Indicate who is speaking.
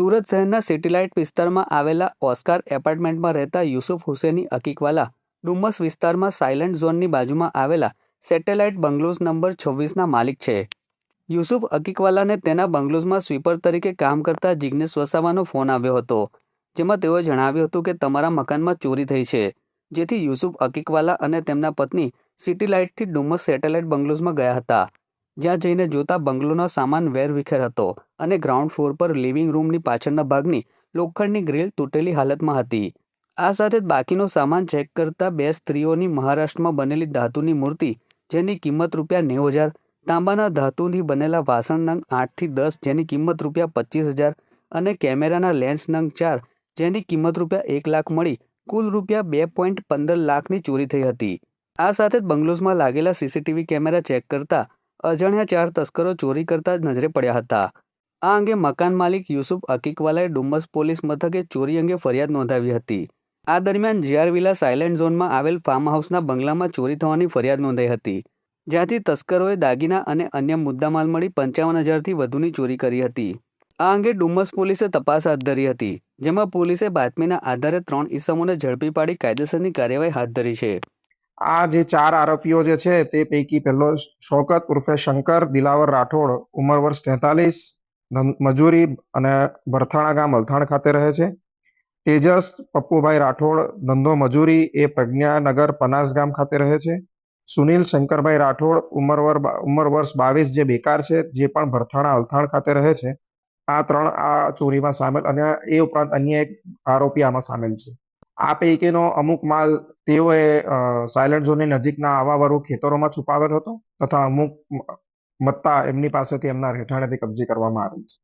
Speaker 1: સુરત શહેરના સેટેલાઇટ વિસ્તારમાં આવેલા ઓસ્કાર એપાર્ટમેન્ટમાં રહેતા યુસુફ હુસેની અકીકવાલા ડુમ્મસ વિસ્તારમાં સાયલન્ટ ઝોનની બાજુમાં આવેલા સેટેલાઇટ બંગલોઝ નંબર છવ્વીસના માલિક છે. યુસુફ અકીકવાલાને તેના બંગલોઝમાં સ્વીપર તરીકે કામ કરતા જિગ્નેશ વસાવાનો ફોન આવ્યો હતો, જેમાં તેઓએ જણાવ્યું હતું કે તમારા મકાનમાં ચોરી થઈ છે, જેથી યુસુફ અકીકવાલા અને તેમના પત્ની સિટી લાઇટથી ડુમ્મસ સેટેલાઇટ બંગલોઝમાં ગયા હતા. જ્યાં જઈને જોતા બંગલોનો સામાન વેરવિખેર હતો અને ગ્રાઉન્ડ ફ્લોર પર લિવિંગ રૂમની પાછળના ભાગની લોખંડની ગ્રીલ તૂટેલી હાલતમાં હતી. આ સાથે જ બાકીનો સામાન ચેક કરતા બે સ્ત્રીઓની મહારાષ્ટ્રમાં બનેલી ધાતુની મૂર્તિ, જેની કિંમત રૂપિયા નેવું હજાર, તાંબાના ધાતુથી બનેલા વાસણ નંગ આઠથી દસ, જેની કિંમત રૂપિયા પચીસ હજાર અને કેમેરાના લેન્સ નંગ ચાર, જેની કિંમત રૂપિયા એક લાખ મળી, કુલ રૂપિયા બે પોઈન્ટ પંદર લાખની ચોરી થઈ હતી. આ સાથે જ બંગલોઝમાં લાગેલા સીસીટીવી કેમેરા ચેક કરતા અજાણ્યા ચાર તસ્કરો ચોરી કરતા નજરે પડ્યા હતા. આ અંગે મકાન માલિક યુસુફ અકીકવાલાએ ડુમ્મસ પોલીસ મથકે ચોરી અંગે ફરિયાદ નોંધાવી હતી. આ દરમિયાન જીઆરવિલા સાયલેન્ટ ઝોનમાં આવેલ ફાર્મ હાઉસના બંગલામાં ચોરી થવાની ફરિયાદ નોંધાઈ હતી, જ્યાંથી તસ્કરોએ દાગીના અને અન્ય મુદ્દામાલ મળી પંચાવન હજારથી વધુની ચોરી કરી હતી. આ અંગે ડુમ્મસ પોલીસે તપાસ હાથ ધરી હતી, જેમાં પોલીસે બાતમીના આધારે ત્રણ ઇસમોને ઝડપી પાડી કાયદેસરની કાર્યવાહી હાથ ધરી છે.
Speaker 2: આ જે ચાર આરોપીઓ જે છે, તે પૈકી પહેલો શોકત ઉર્ફે શંકર, દિલાવર રાઠોડ, ઉંમર વર્ષ તેતાલીસ મજૂરી અને ભરથાણા ગામ અલથાણ ખાતે રહે છે. તેજસ, પપ્પુભાઈ રાઠોડ ધંધો મજૂરી, એ પ્રજ્ઞાનગર પનાસ ગામ ખાતે રહે છે. સુનિલ શંકરભાઈ રાઠોડ, ઉંમર ઉંમર વર્ષ બાવીસ જે બેકાર છે, જે પણ ભરથાણા અલથાણ ખાતે રહે છે. આ ત્રણ આ ચોરીમાં સામેલ અને એ ઉપરાંત અન્ય એક આરોપી આમાં સામેલ છે. આ પૈકીનો અમુક માલ તેઓએ સાયલન્ટ ઝોનની નજીકના આવાવાળું ખેતરોમાં છુપાવેલ હતો તથા અમુક મત્તા એમની પાસેથી એમના રહેઠાણેથી કબજે કરવામાં આવેલ છે.